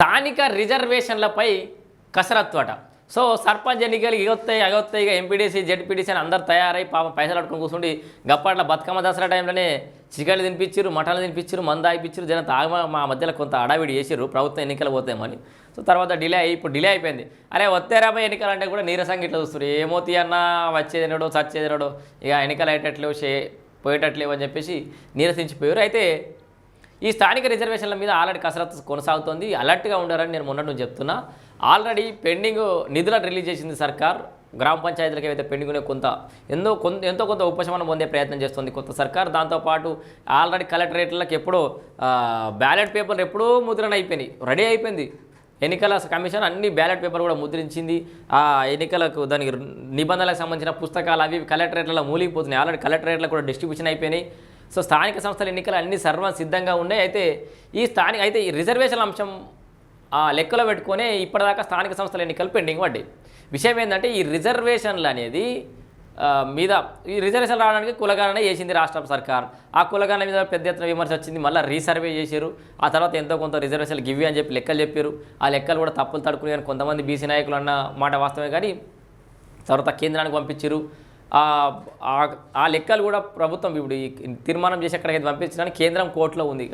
స్థానిక రిజర్వేషన్లపై కసరత్తు అట. సో సర్పంచ్ ఎన్నికలు ఇగొత్తాయి అగొత్తాయి. ఇక ఎంపీడీసీ జెడ్పీడీసీ అని అందరు తయారై పాపం పైసలు అడుకుని కూర్చుండి గప్పట్ల బతుకమ్మ దసరా టైంలోనే చికెన్లు తినిపించారు మటన్లు తినిపించారు మంద ఆయిపించారు జనం తాగ మా మధ్యలో కొంత అడావిడి చేసిర్రు ప్రభుత్వం ఎన్నికలు పోతామని సో తర్వాత డిలే అయ్యి ఇప్పుడు డిలే అయిపోయింది. అరే వత్తేరాబోయే ఎన్నికలు అంటే కూడా నీరసంగా ఇట్లా చూస్తారు ఏమో తీయన్నా వచ్చేదినడో చచ్చేదినడో ఇక ఎన్నికలు అయ్యేటట్లు షే పోయేటట్లేవు అని చెప్పేసి నీరసించిపోయారు అయితే ఈ స్థానిక రిజర్వేషన్ల మీద ఆల్రెడీ కసరత్తు కొనసాగుతోంది. అలర్ట్గా ఉండాలని నేను మొన్నటి నుంచి చెప్తున్నా. ఆల్రెడీ పెండింగ్ నిధులను రిలీజ్ చేసింది సర్కార్. గ్రామ పంచాయతీలకు ఏవైతే పెండింగ్ కొంత ఎంతో కొంత ఎంతో కొంత ఉపశమనం పొందే ప్రయత్నం చేస్తుంది కొత్త సర్కార్. దాంతోపాటు ఆల్రెడీ కలెక్టరేట్లకు ఎప్పుడో బ్యాలెట్ పేపర్లు ఎప్పుడో ముద్రణ అయిపోయినాయి. రెడీ అయిపోయింది. ఎన్నికల కమిషన్ అన్ని బ్యాలెట్ పేపర్ కూడా ముద్రించింది. ఆ ఎన్నికలకు దానికి నిబంధనలకు సంబంధించిన పుస్తకాలు అవి కలెక్టరేట్లలో మూలిగిపోతున్నాయి. ఆల్రెడీ కలెక్టరేట్లో కూడా డిస్ట్రిబ్యూషన్ అయిపోయినాయి. సో స్థానిక సంస్థల ఎన్నికలు అన్ని సర్వం సిద్ధంగా ఉన్నాయి. అయితే ఈ స్థానిక అయితే ఈ రిజర్వేషన్ అంశం ఆ లెక్కలో పెట్టుకునే ఇప్పటిదాకా స్థానిక సంస్థల ఎన్నికలు పెండింగ్ పడ్డాయి విషయం ఏంటంటే ఈ రిజర్వేషన్లు అనేది మీద ఈ రిజర్వేషన్ రావడానికి కులగణన చేసింది రాష్ట్ర సర్కార్. ఆ కులగణన మీద పెద్ద ఎత్తున విమర్శ వచ్చింది. మళ్ళీ రీసర్వే చేశారు. ఆ తర్వాత ఎంతో కొంత రిజర్వేషన్లు గివ్వి అని చెప్పి లెక్కలు చెప్పారు. ఆ లెక్కలు కూడా తప్పులు తడుకుని కానీ కొంతమంది బీసీ నాయకులు అన్న మాట వాస్తవమే కానీ తర్వాత కేంద్రానికి పంపించారు. ఆ- లెక్కలు కూడా ప్రభుత్వం ఇప్పుడు ఈ తీర్మానం చేసి ఎక్కడికైతే పంపించడానికి కేంద్రం కోర్టులో ఉంది.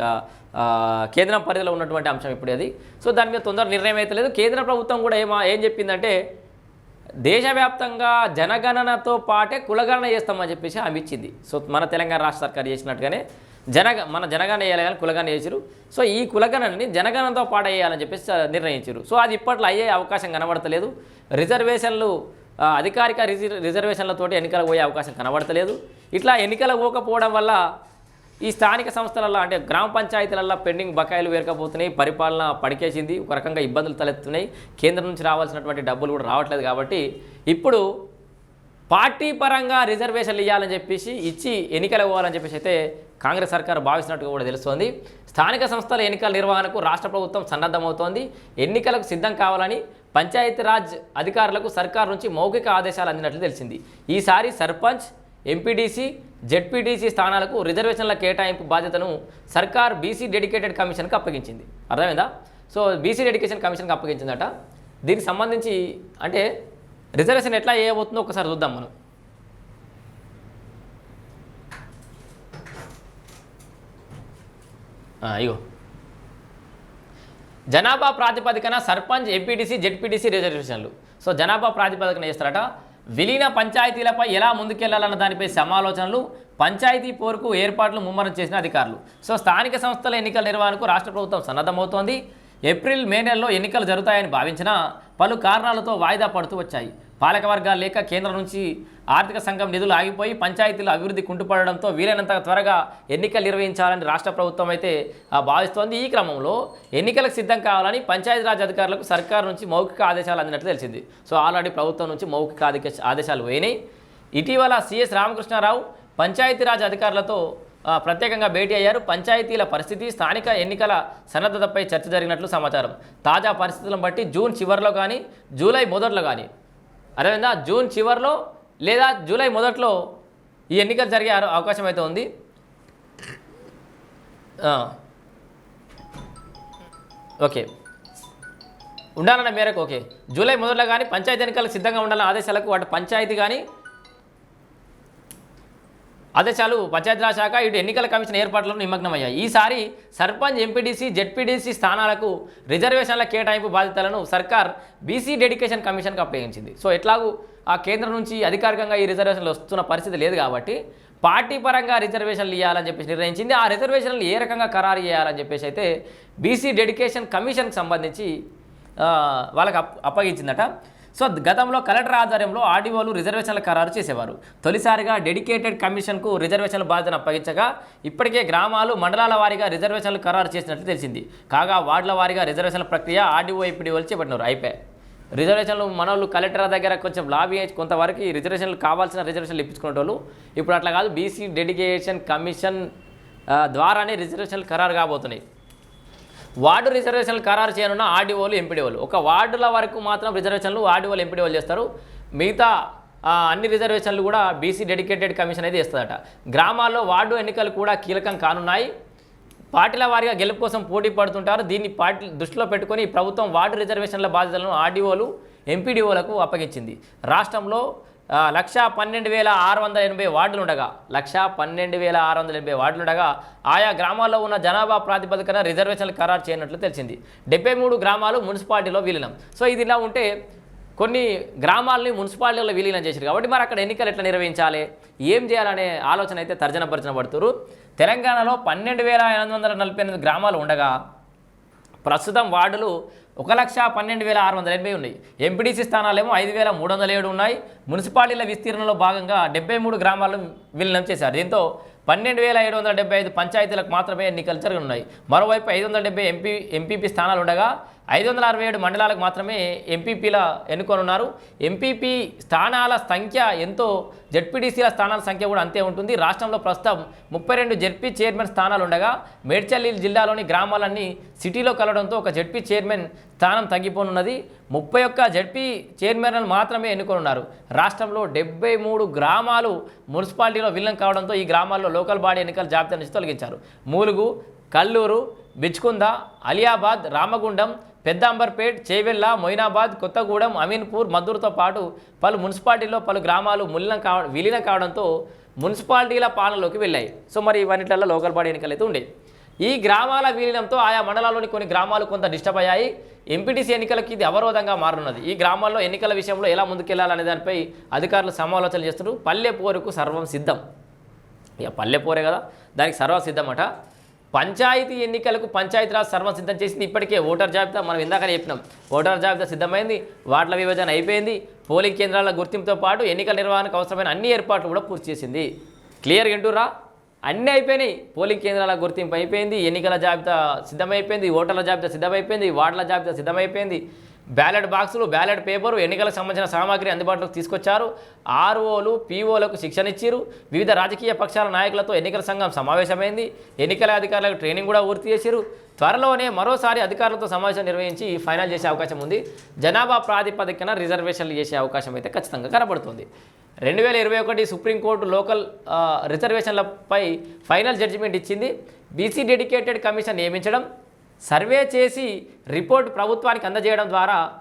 కేంద్రం పరిధిలో ఉన్నటువంటి అంశం ఇప్పుడు అది. సో దాని మీద తొందర నిర్ణయం అయితే లేదు. కేంద్ర ప్రభుత్వం కూడా ఏమా ఏం చెప్పిందంటే దేశవ్యాప్తంగా జనగణనతో పాటే కులగణన చేస్తామని చెప్పేసి హామీ ఇచ్చింది. సో మన తెలంగాణ రాష్ట్ర సర్కార్ చేసినట్టుగానే జనగ మన జనగణన వేయాలి కానీ కులగణన చేసిరు సో ఈ కులగణనని జనగణనతో పాటు వేయాలని చెప్పేసి నిర్ణయించారు సో అది ఇప్పట్లో అయ్యే అవకాశం కనబడతలేదు. రిజర్వేషన్లు అధికారిక రిజర్ రిజర్వేషన్లతోటి ఎన్నికలకు పోయే అవకాశం కనబడతలేదు. ఇట్లా ఎన్నికలకు పోకపోవడం వల్ల ఈ స్థానిక సంస్థలలో అంటే గ్రామ పంచాయతీలలో పెండింగ్ బకాయిలు వేరకపోతున్నాయి పరిపాలన పడికేసింది ఒక రకంగా ఇబ్బందులు తలెత్తున్నాయి. కేంద్రం నుంచి రావాల్సినటువంటి డబ్బులు కూడా రావట్లేదు కాబట్టి ఇప్పుడు పార్టీ పరంగా రిజర్వేషన్లు ఇవ్వాలని చెప్పేసి ఇచ్చి ఎన్నికలు పోవాలని చెప్పేసి అయితే కాంగ్రెస్ సర్కారు భావిస్తున్నట్టుగా కూడా తెలుస్తోంది. స్థానిక సంస్థల ఎన్నికల నిర్వహణకు రాష్ట్ర ప్రభుత్వం సన్నద్ధమవుతోంది. ఎన్నికలకు సిద్ధం కావాలని పంచాయతీరాజ్ అధికారులకు సర్కార్ నుంచి మౌఖిక ఆదేశాలు అందినట్లు తెలిసింది. ఈసారి సర్పంచ్ ఎంపీడీసీ జెడ్పీటీసీ స్థానాలకు రిజర్వేషన్ల కేటాయింపు బాధ్యతను సర్కార్ బీసీ డెడికేటెడ్ కమిషన్కి అప్పగించింది. అర్థమైందా? సో బీసీ డెడికేషన్ కమిషన్కి అప్పగించిందట. దీనికి సంబంధించి అంటే రిజర్వేషన్ ఎట్లా చేయబోతుందో ఒకసారి చూద్దాం మనం. అయ్యో ఇగో. జనాభా ప్రాతిపదికన సర్పంచ్ ఎంపీటీసీ జెడ్పీటీసీ రిజర్వేషన్లు. సో జనాభా ప్రాతిపదికన చేస్తారట. విలీన పంచాయతీలపై ఎలా ముందుకెళ్ళాలన్న దానిపై సమాలోచనలు పంచాయతీ పోరుకు ఏర్పాట్లు ముమ్మరం చేసిన అధికారులు. సో స్థానిక సంస్థల ఎన్నికల నిర్వహణకు రాష్ట్ర ప్రభుత్వం సన్నద్ధమవుతోంది. ఏప్రిల్ మే నెలలో ఎన్నికలు జరుగుతాయని భావించినా పలు కారణాలతో వాయిదా పడుతూ వచ్చాయి. పాలకవర్గాలు లేక కేంద్రం నుంచి ఆర్థిక సంఘం నిధులు ఆగిపోయి పంచాయతీల అభివృద్ధి కుంటుపడడంతో వీలైనంత త్వరగా ఎన్నికలు నిర్వహించాలని రాష్ట్ర ప్రభుత్వం అయితే భావిస్తోంది. ఈ క్రమంలో ఎన్నికలకు సిద్ధం కావాలని పంచాయతీరాజ్ అధికారులకు సర్కారు నుంచి మౌఖిక ఆదేశాలు అందినట్లు తెలిసింది. సో ఆల్రెడీ ప్రభుత్వం నుంచి మౌఖిక ఆదేశాలు పోయినాయి. ఇటీవల సిఎస్ రామకృష్ణారావు పంచాయతీరాజ్ అధికారులతో ప్రత్యేకంగా భేటీ అయ్యారు. పంచాయతీల పరిస్థితి స్థానిక ఎన్నికల సన్నద్ధతపై చర్చ జరిగినట్లు సమాచారం. తాజా పరిస్థితులను బట్టి జూన్ చివరిలో కానీ జూలై మొదట్లో కానీ అదేవిధంగా జూన్ చివరిలో లేదా జూలై మొదట్లో ఈ ఎన్నికలు జరిగే అవకాశం అయితే ఉంది. ఓకే. ఉండాలన్న మేరకు ఓకే. జూలై మొదట్లో కానీ పంచాయతీ ఎన్నికలకు సిద్ధంగా ఉండాలన్న ఆదేశాలకు వాటి పంచాయతీ కానీ ఆదేశాలు పంచాయతీరాజ్ శాఖ ఇటు ఎన్నికల కమిషన్ ఏర్పాట్లను నిమగ్నమయ్యాయి. ఈసారి సర్పంచ్ ఎంపీడీసీ జెడ్పీడీసీ స్థానాలకు రిజర్వేషన్ల కేటాయింపు బాధ్యతలను సర్కార్ బీసీ డెడికేషన్ కమిషన్కి అప్పగించింది. సో ఎట్లాగూ ఆ కేంద్రం నుంచి అధికారికంగా ఈ రిజర్వేషన్లు వస్తున్న పరిస్థితి లేదు కాబట్టి పార్టీ పరంగా రిజర్వేషన్లు ఇవ్వాలని చెప్పేసి నిర్ణయించింది. ఆ రిజర్వేషన్లు ఏ రకంగా ఖరారు చేయాలని చెప్పేసి అయితే బీసీ డెడికేషన్ కమిషన్కి సంబంధించి వాళ్ళకి అప్ అప్పగించిందట. సో గతంలో కలెక్టర్ ఆధ్వర్యంలో ఆర్డీఓలు రిజర్వేషన్ల ఖరారు చేసేవారు. తొలిసారిగా డెడికేటెడ్ కమిషన్కు రిజర్వేషన్ల బాధ్యతను అప్పగించగా ఇప్పటికే గ్రామాలు మండలాల వారీగా రిజర్వేషన్లు ఖరారు చేసినట్లు తెలిసింది. కాగా వార్డుల వారీగా రిజర్వేషన్ల ప్రక్రియ ఆర్డీఓ ఇప్పటివల్ చేపట్టినారు అయిపోయి రిజర్వేషన్లు మనోళ్ళు కలెక్టర్ దగ్గర కొంచెం లాబీ అయ్యి కొంతవరకు ఈ రిజర్వేషన్లు కావాల్సిన రిజర్వేషన్లు ఇప్పించుకునే వాళ్ళు ఇప్పుడు అట్లా కాదు బీసీ డెడికేషన్ కమిషన్ ద్వారానే రిజర్వేషన్లు ఖరారు కాబోతున్నాయి. వార్డు రిజర్వేషన్లు ఖరారు చేయనున్న ఆర్డీఓలు ఎంపీడీఓలు. ఒక వార్డుల వరకు మాత్రం రిజర్వేషన్లు ఆర్డీఓలు ఎంపీడీఓలు చేస్తారు. మిగతా అన్ని రిజర్వేషన్లు కూడా బీసీ డెడికేటెడ్ కమిషన్ అయితే ఇస్తుందట గ్రామాల్లో వార్డు ఎన్నికలు కూడా కీలకం కానున్నాయి. పార్టీల వారిగా గెలుపు కోసం పోటీ పడుతుంటారు. దీన్ని పార్టీ దృష్టిలో పెట్టుకొని ప్రభుత్వం వార్డు రిజర్వేషన్ల బాధ్యతలను ఆర్డీఓలు ఎంపీడీఓలకు అప్పగించింది. రాష్ట్రంలో లక్ష పన్నెండు వేల ఆరు వందల ఎనభై వార్డులు ఉండగా లక్ష పన్నెండు వేల ఆరు వందల ఎనభై వార్డులు ఉండగా ఆయా గ్రామాల్లో ఉన్న జనాభా ప్రాతిపదికన రిజర్వేషన్లు ఖరారు చేయనట్లు తెలిసింది. డెబ్బై మూడు గ్రామాలు మున్సిపాలిటీలో విలీనం. సో ఇది ఇలా ఉంటే కొన్ని గ్రామాలని మున్సిపాలిటీలో విలీనం చేశారు కాబట్టి మరి అక్కడ ఎన్నికలు ఎట్లా నిర్వహించాలి? ఏం చేయాలనే ఆలోచన అయితే తర్జన భర్జన పడుతున్నారు తెలంగాణలో పన్నెండు వేల ఎనిమిది వందల నలభై ఎనిమిది గ్రామాలు ఉండగా ప్రస్తుతం వార్డులు ఒక లక్ష పన్నెండు వేల ఆరు వందల ఎనభై ఉన్నాయి. ఎంపీడీసీ స్థానాలేమో ఐదు వేల మూడు వందల ఏడు ఉన్నాయి. మున్సిపాలిటీల విస్తీర్ణంలో భాగంగా డెబ్బై మూడు గ్రామాలను విలీనం చేశారు. దీంతో పన్నెండు వేల ఏడు వందల డెబ్బై ఐదు పంచాయతీలకు మాత్రమే ఎన్నికలు జరగనున్నాయి. మరోవైపు ఐదు వందల డెబ్బై ఎంపీ ఎంపీపీ స్థానాలు ఉండగా ఐదు వందల అరవై ఏడు మండలాలకు మాత్రమే ఎంపీపీల ఎన్నుకోనున్నారు. ఎంపీపీ స్థానాల సంఖ్య ఎంతో జడ్పీటీసీల స్థానాల సంఖ్య కూడా అంతే ఉంటుంది. రాష్ట్రంలో ప్రస్తుతం ముప్పై రెండు జడ్పీ చైర్మన్ స్థానాలు ఉండగా మేడ్చల్లి జిల్లాలోని గ్రామాలన్నీ సిటీలో కలవడంతో ఒక జడ్పీ చైర్మన్ స్థానం తగ్గిపోనున్నది. ముప్పై ఒక్క జడ్పీ చైర్మన్లు మాత్రమే ఎన్నుకోనున్నారు. రాష్ట్రంలో డెబ్బై మూడు గ్రామాలు మున్సిపాలిటీలో విలీనం కావడంతో ఈ గ్రామాల్లో లోకల్ బాడీ ఎన్నికల జాబితా నుంచి తొలగించారు. మూలుగు కల్లూరు బిచ్కుంద అలియాబాద్ రామగుండం పెద్దాంబర్పేట్ చేవెళ్ళ మొయినాబాద్ కొత్తగూడెం అమీన్పూర్ మద్దూరుతో పాటు పలు మున్సిపాలిటీల్లో పలు గ్రామాలు ములీనం కావ విలీనం కావడంతో మున్సిపాలిటీల పాలనలోకి వెళ్ళాయి. సో మరి ఇవన్నిట్లలో లోకల్ బాడీ ఎన్నికలు అయితే ఉండేవి ఈ గ్రామాల విలీనంతో ఆయా మండలాల్లోని కొన్ని గ్రామాలు కొంత డిస్టర్బ్ అయ్యాయి. ఎంపీటీసీ ఎన్నికలకు ఇది అవరోధంగా మారనున్నది. ఈ గ్రామాల్లో ఎన్నికల విషయంలో ఎలా ముందుకెళ్ళాలనే దానిపై అధికారులు సమాలోచన చేస్తున్నారు. పల్లె పోరుకు సర్వం సిద్ధం. ఇక పల్లె పోరే కదా దానికి సర్వ సిద్ధమట. పంచాయతీ ఎన్నికలకు పంచాయతీరాజ్ సర్వం సిద్ధం చేసింది ఇప్పటికే ఓటర్ జాబితా మనం ఇందాక చెప్పినాం. ఓటర్ జాబితా సిద్ధమైంది వార్డుల విభజన అయిపోయింది పోలింగ్ కేంద్రాల గుర్తింపుతో పాటు ఎన్నికల నిర్వహణకు అవసరమైన అన్ని ఏర్పాట్లు కూడా పూర్తి చేసింది. క్లియర్గా వింటురా అన్నీ అయిపోయినాయి. పోలింగ్ కేంద్రాల గుర్తింపు అయిపోయింది ఎన్నికల జాబితా సిద్ధమైపోయింది ఓటర్ల జాబితా సిద్ధమైపోయింది వార్డుల జాబితా సిద్ధమైపోయింది. బ్యాలెట్ బాక్సులు బ్యాలెట్ పేపరు ఎన్నికలకు సంబంధించిన సామాగ్రి అందుబాటులోకి తీసుకొచ్చారు. ఆర్ఓలు పీఓలకు శిక్షణ ఇచ్చారు వివిధ రాజకీయ పక్షాల నాయకులతో ఎన్నికల సంఘం సమావేశమైంది. ఎన్నికల అధికారులకు ట్రైనింగ్ కూడా పూర్తి చేశారు త్వరలోనే మరోసారి అధికారులతో సమావేశం నిర్వహించి ఫైనల్ చేసే అవకాశం ఉంది. జనాభా ప్రాతిపదికన రిజర్వేషన్లు చేసే అవకాశం అయితే ఖచ్చితంగా కనబడుతుంది. రెండు వేల ఇరవై ఒకటి సుప్రీంకోర్టు లోకల్ రిజర్వేషన్లపై ఫైనల్ జడ్జిమెంట్ ఇచ్చింది. బీసీ డెడికేటెడ్ కమిషన్ నియమించడం సర్వే చేసి రిపోర్ట్ ప్రభుత్వానికి అందజేయడం ద్వారా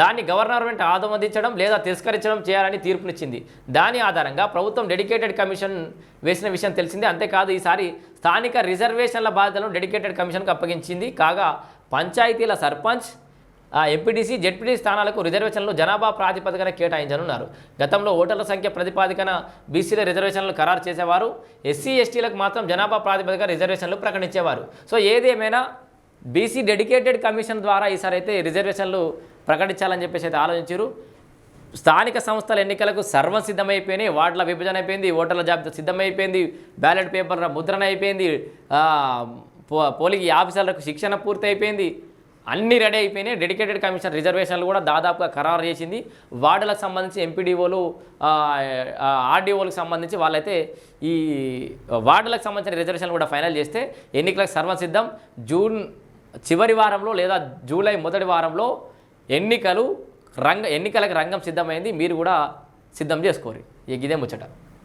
దాన్ని గవర్నమెంట్ ఆమోదించడం లేదా తిరస్కరించడం చేయాలని తీర్పునిచ్చింది. దాని ఆధారంగా ప్రభుత్వం డెడికేటెడ్ కమిషన్ వేసిన విషయం తెలిసింది. అంతేకాదు ఈసారి స్థానిక రిజర్వేషన్ల బాధ్యతలను డెడికేటెడ్ కమిషన్కు అప్పగించింది. కాగా పంచాయతీల సర్పంచ్ ఎంపీటీసీ జెడ్పీటీ స్థానాలకు రిజర్వేషన్లు జనాభా ప్రాతిపదికన కేటాయించనున్నారు. గతంలో ఓటర్ల సంఖ్య ప్రతిపాదికన బీసీల రిజర్వేషన్లు ఖరారు చేసేవారు. ఎస్సీ ఎస్టీలకు మాత్రం జనాభా ప్రాతిపదిక రిజర్వేషన్లు ప్రకటించేవారు. సో ఏదేమైనా బీసీ డెడికేటెడ్ కమిషన్ ద్వారా ఈసారి అయితే రిజర్వేషన్లు ప్రకటించాలని చెప్పేసి అయితే ఆలోచించారు. స్థానిక సంస్థల ఎన్నికలకు సర్వం సిద్ధమైపోయినాయి. వార్డుల విభజన అయిపోయింది ఓటర్ల జాబితా సిద్ధమైపోయింది బ్యాలెట్ పేపర్ల ముద్రణ అయిపోయింది పో- పోలింగ్ ఆఫీసర్లకు శిక్షణ పూర్తి అయిపోయింది అన్నీ రెడీ అయిపోయినాయి. డెడికేటెడ్ కమిషన్ రిజర్వేషన్లు కూడా దాదాపుగా ఖరారు చేసింది. వార్డులకు సంబంధించి ఎంపీడీఓలు ఆర్డీఓలకు సంబంధించి వాళ్ళైతే ఈ వార్డులకు సంబంధించిన రిజర్వేషన్లు కూడా ఫైనల్ చేస్తే ఎన్నికలకు సర్వసిద్ధం జూన్ చివరి వారంలో లేదా జూలై మొదటి వారంలో ఎన్నికలు రంగ ఎన్నికలకు రంగం సిద్ధమైంది. మీరు కూడా సిద్ధం చేసుకోరు. ఇదే ముచ్చట.